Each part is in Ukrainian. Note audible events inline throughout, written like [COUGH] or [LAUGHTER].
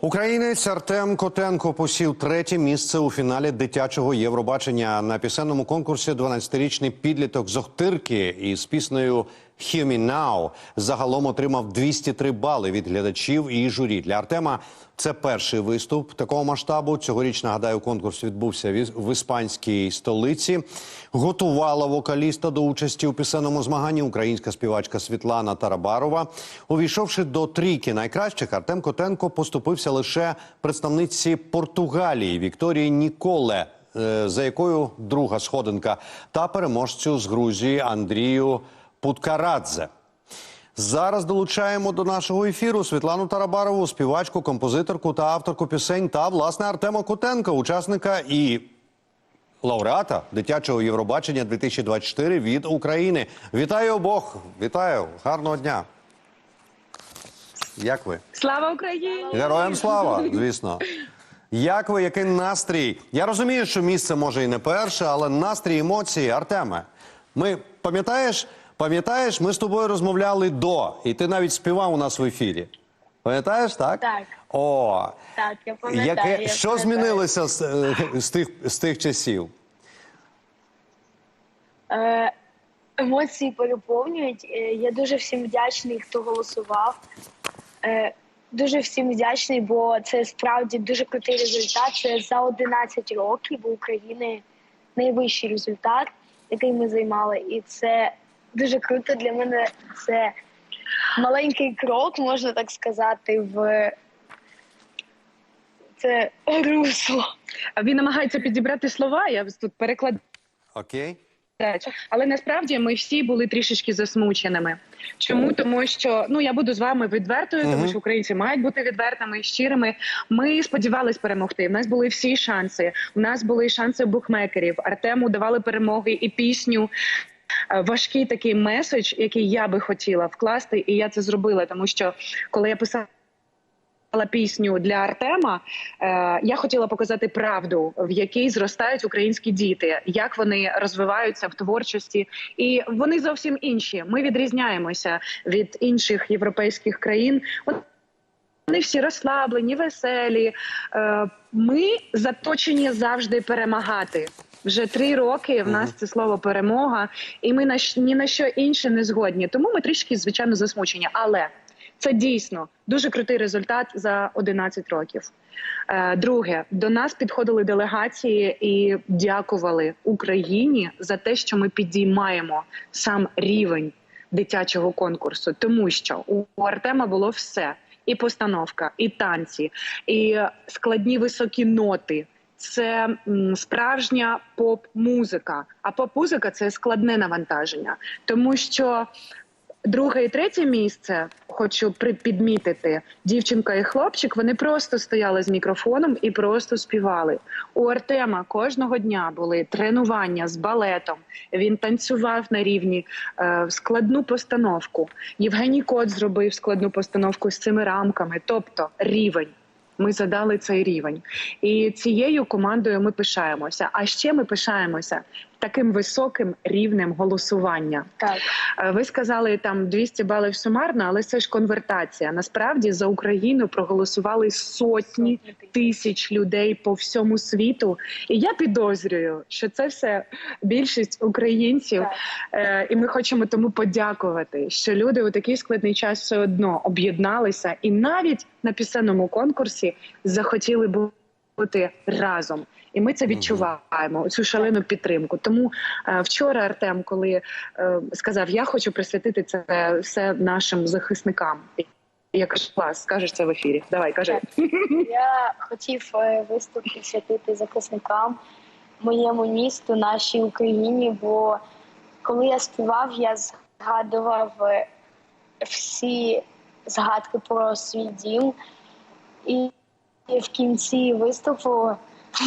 Українець Артем Котенко посів третє місце у фіналі дитячого Євробачення на пісенному конкурсі. 12-річний підліток з Охтирки із піснею «Hear Me Now» загалом отримав 203 бали від глядачів і журі. Для Артема це перший виступ такого масштабу. Цьогоріч нагадаю, конкурс відбувся в іспанській столиці. Готувала вокаліста до участі у пісенному змаганні українська співачка Світлана Тарабарова. Увійшовши до трійки найкращих, Артем Котенко поступився лише представниці Португалії Вікторії Ніколе, е, за якою друга сходинка, та переможцю з Грузії Андрію Путкарадзе. Зараз долучаємо до нашого ефіру Світлану Тарабарову, співачку, композиторку та авторку пісень, та власне Артема Котенка, учасника і лауреата дитячого Євробачення 2024 від України. Вітаю обох! Вітаю! Гарного дня! Як ви? Слава Україні! Героям слава, звісно. Як ви, який настрій? Я розумію, що місце може і не перше, але настрій, емоції, Артеме. Ми пам'ятаєш, пам'ятаєш, ми з тобою розмовляли до, і ти навіть співав у нас в ефірі. Пам'ятаєш, так? Так. О, Так, я пам'ятаю. яке я що пам'ятаю. змінилося з, е, з тих з тих часів? Е, емоції переповнюють. Е, Я дуже всім вдячний, хто голосував. Е, дуже всім вдячний, бо це справді дуже крутий результат. Це за 11 років у України найвищий результат, який ми займали. І це дуже круто для мене. Це маленький крок, можна так сказати, в це русло. Він намагається підібрати слова. Я тут перекладаю. Окей? Але насправді ми всі були трішечки засмученими. Чому? Тому що ну я буду з вами відвертою, тому що українці мають бути відвертими і щирими. Ми сподівались перемогти. У нас були всі шанси. У нас були шанси букмекерів. Артему давали перемоги і пісню. Е, Важкий такий меседж, який я би хотіла вкласти, і я це зробила, тому що коли я писала пісню для Артема, е, я хотіла показати правду, в якій зростають українські діти, як вони розвиваються в творчості, і вони зовсім інші. Ми відрізняємося від інших європейських країн. Вони всі розслаблені, веселі. Е, Ми заточені завжди перемагати. Вже три роки в нас це слово перемога, і ми на ні на що інше не згодні. Тому ми трішки, звичайно, засмучені. Але це дійсно дуже крутий результат за 11 років. Е, Друге, до нас підходили делегації і дякували Україні за те, що ми підіймаємо сам рівень дитячого конкурсу, тому що у Артема було все: і постановка, і танці, і складні високі ноти. Це справжня поп-музика. А поп-музика це складне навантаження, тому що друге і третє місце хочу підмітити. Дівчинка і хлопчик вони просто стояли з мікрофоном і просто співали. У Артема кожного дня були тренування з балетом. Він танцював на рівні е, складну постановку. Євгеній Кот зробив складну постановку з цими рамками, тобто рівень. Ми задали цей рівень, і цією командою ми пишаємося. А ще ми пишаємося таким високим рівнем голосування. Так. Е, Ви сказали там 200 балів сумарно, але це ж конвертація. Насправді за Україну проголосували сотні тисяч людей по всьому світу. І я підозрюю, що це все більшість українців. Так. Е, І ми хочемо тому подякувати, що люди у такий складний час все одно об'єдналися, і навіть на пісенному конкурсі захотіли бути разом. І ми це відчуваємо цю шалену підтримку. Тому е, вчора Артем, коли е, сказав, я хочу присвятити це все нашим захисникам. Я кажу, клас, скажеш це в ефірі. Давай, кажи. Я хотів е, виступ присвятити захисникам моєму місту, нашій Україні. Бо коли я співав, я згадував всі згадки про свій дім, і в кінці виступу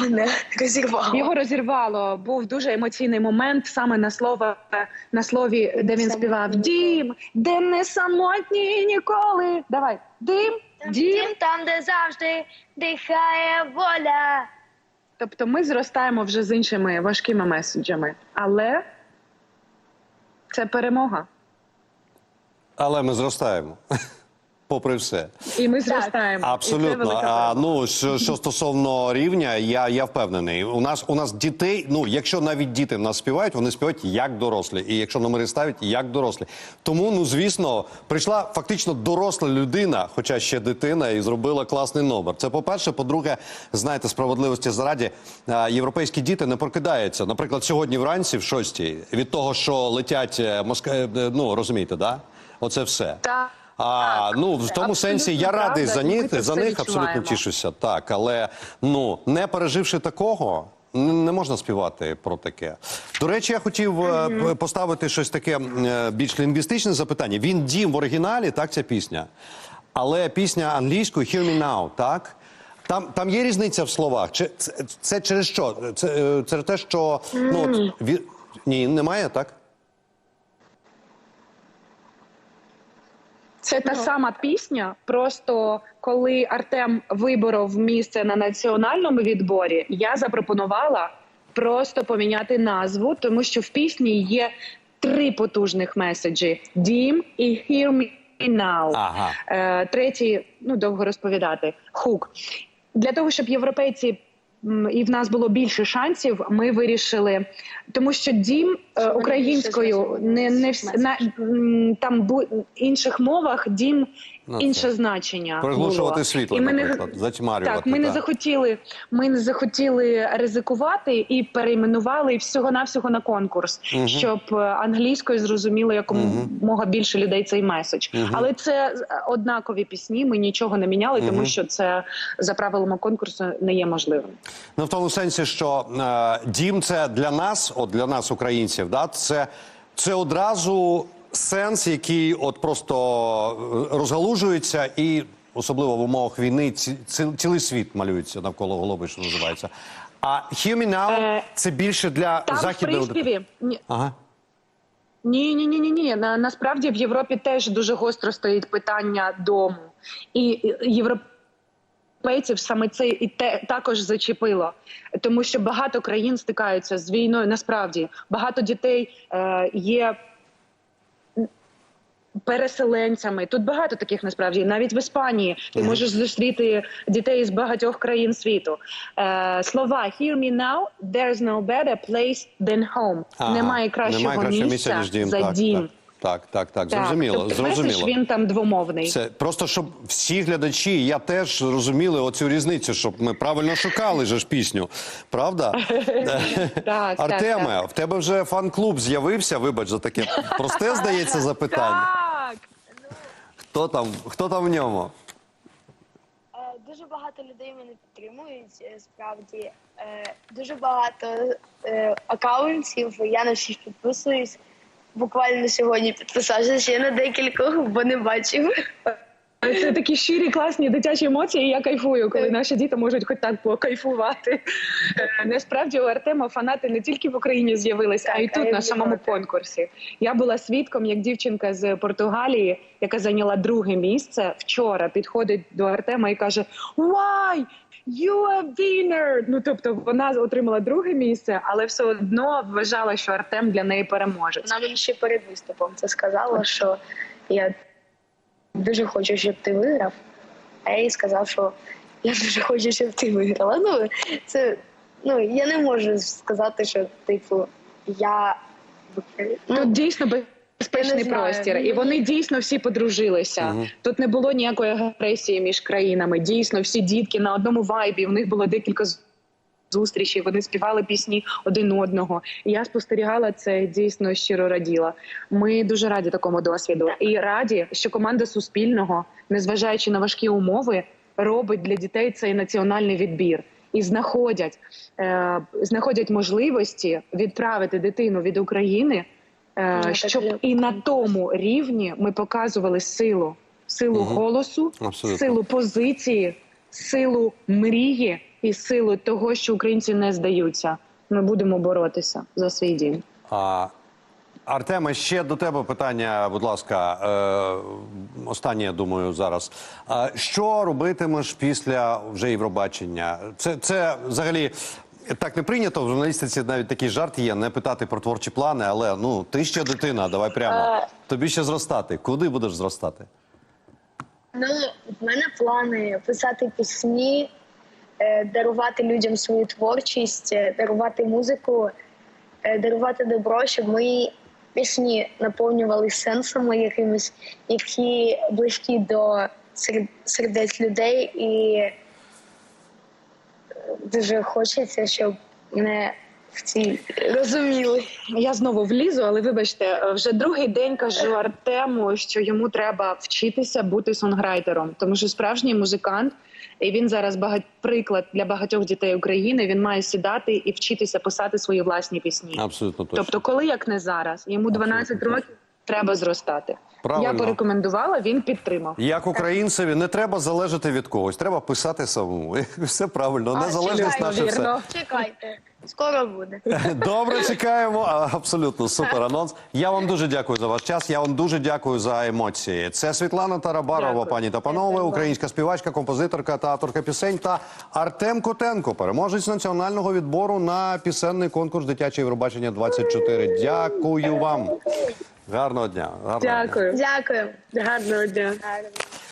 мене розірвало. Його розірвало. Був дуже емоційний момент саме на слово на слові, де він співав Дім, де не самотні ніколи. Давай, дим, дім. Дім там, де завжди дихає воля. Тобто ми зростаємо вже з іншими важкими меседжами, але це перемога. Але ми зростаємо. Попри все. І ми зростаємо. Абсолютно. велика А, ну що, що стосовно рівня, я, я впевнений. У нас у нас дітей. Ну якщо навіть діти в нас співають, вони співають як дорослі, і якщо номери ставлять, як дорослі. Тому, ну звісно, прийшла фактично доросла людина, хоча ще дитина, і зробила класний номер. Це по-перше. По-друге, знаєте, справедливості зараді європейські діти не прокидаються. Наприклад, сьогодні вранці, в шостій, від того, що летять е, Москва, е, ну розумієте, да? Оце все. Так. А Так, ну в тому сенсі я радий правда, за них, за них абсолютно відчуваємо. тішуся. Так, але ну не переживши такого. Не можна співати про таке. До речі, я хотів е, п- поставити щось таке е, більш лінгвістичне запитання. Він дім в оригіналі, так, ця пісня. Але пісня англійською «Hear me now», так? Там, там є різниця в словах. Чи це, це через що? Це, е, це те, що ну от, ві... ні, немає, так? Це Ну. та сама пісня. Просто коли Артем виборов місце на національному відборі, я запропонувала просто поміняти назву, тому що в пісні є три потужних меседжі: Дім і «Hear me now». Ага. Е, третій, ну довго розповідати. Хук для того, щоб європейці. І в нас було більше шансів. Ми вирішили, тому що дім е, українською не не вс- на м, там бу інших мовах дім Ну, інше це. значення. Приглушувати було. світло, І ми не- наприклад, затьмарювати. Так, ми не захотіли. Ми не захотіли ризикувати і перейменували всього навсього на конкурс, Мгм. щоб е, англійською зрозуміло якомога більше людей цей меседж. Мгм. Але це е, однакові пісні. Ми нічого не міняли, тому що це за правилами конкурсу не є можливим. Ну, в тому сенсі, що е, дім це для нас, от для нас, українців, да, це, це одразу сенс, який от просто е, розгалужується, і особливо в умовах війни ці, ці- цілий світ малюється навколо голови, що називається. А «Hear me now» Е, це більше для Там в західної приспіві ні, Ага. Ні, ні, ні, ні, ні. На, насправді в Європі теж дуже гостро стоїть питання дому, і європейців саме це і те також зачепило, тому що багато країн стикаються з війною. Насправді багато дітей е, є. Переселенцями тут багато таких насправді навіть в Іспанії ти Мгм. можеш зустріти дітей з багатьох країн світу. Е, слова «Hear me now, there's no better place than home». Ага. Немає кращого, Немає кращого місця, ніж дім. за так, дім. Так, так, так, так, зрозуміло. тобто зрозуміло. він там двомовний. Це просто щоб всі глядачі, і я теж розуміли оцю різницю, щоб ми правильно шукали же ж пісню. Правда? [LAUGHS] Так, Артеме, так, в тебе вже фан-клуб з'явився. Вибач за таке просте, здається, запитання. Хто там? Хто там в ньому? Е, Дуже багато людей мене підтримують. е, Справді Е, дуже багато е, акаунтів. Я на всіх підписуюсь. Буквально сьогодні підписався ще на декількох, бо не бачив. Це такі щирі, класні дитячі емоції. і Я кайфую, коли наші діти можуть хоч так покайфувати. Е, Насправді у Артема фанати не тільки в Україні з'явилися, а й тут на самому конкурсі. Я була свідком, як дівчинка з Португалії, яка зайняла друге місце вчора, підходить до Артема і каже: Why? You a winner! Ну тобто вона отримала друге місце, але все одно вважала, що Артем для неї переможець. Вона мені ще перед виступом це сказала, що я дуже хочу, щоб ти виграв. А я їй сказав, що я дуже хочу, щоб ти виграла. Ну, це ну я не можу сказати, що типу я. Тут Ну, дійсно безпечний простір, і вони дійсно всі подружилися. Мгм. Тут не було ніякої агресії між країнами. Дійсно, всі дітки на одному вайбі. В них було декілька з- зустрічей. Вони співали пісні один одного. І я спостерігала це і дійсно щиро раділа. Ми дуже раді такому досвіду і раді, що команда Суспільного, незважаючи на важкі умови, робить для дітей цей національний відбір. І знаходять, е, знаходять можливості відправити дитину від України, е, щоб і на тому рівні ми показували силу, силу Мгм. голосу, Абсолютно. силу позиції, силу мрії і силу того, що українці не здаються. Ми будемо боротися за свій дім. А, Артеме, ще до тебе питання, будь ласка. Е, останнє, я думаю, зараз. А, що робитимеш після вже Євробачення? Це, це взагалі. Так не прийнято в журналістиці навіть такий жарт є не питати про творчі плани, але ну ти ще дитина, давай прямо. Е. Тобі ще зростати. Куди будеш зростати? Ну, в мене плани писати пісні, е, дарувати людям свою творчість, е, дарувати музику, е, дарувати добро, щоб мої пісні наповнювали сенсами якимись, які близькі до сердець людей, і е, дуже хочеться, щоб мене в цій розуміли. Я знову влізу, але вибачте, е, вже другий день кажу Артему, що йому треба вчитися бути сонграйтером, тому що справжній музикант, і він зараз багать приклад для багатьох дітей України. Він має сідати і вчитися писати свої власні пісні. Абсолютно точно. Тобто, коли як не зараз, йому 12 Абсолютно років треба зростати. Правильно. Я порекомендувала, він підтримав. Як українцеві не треба залежати від когось, треба писати самому. [LAUGHS] Все правильно, незалежність наше все. вірно. Чекайте, скоро буде. [LAUGHS] Добре, чекаємо. Абсолютно супер анонс. Я вам дуже дякую за ваш час. Я вам дуже дякую за емоції. Це Світлана Тарабарова, Дякую. пані та панове, українська співачка, композиторка та авторка пісень та Артем Котенко, переможець національного відбору на пісенний конкурс дитяче Євробачення 24. Дякую вам. Гарного дня. Гарного дня. Дякую. Дякую. Гарного дня.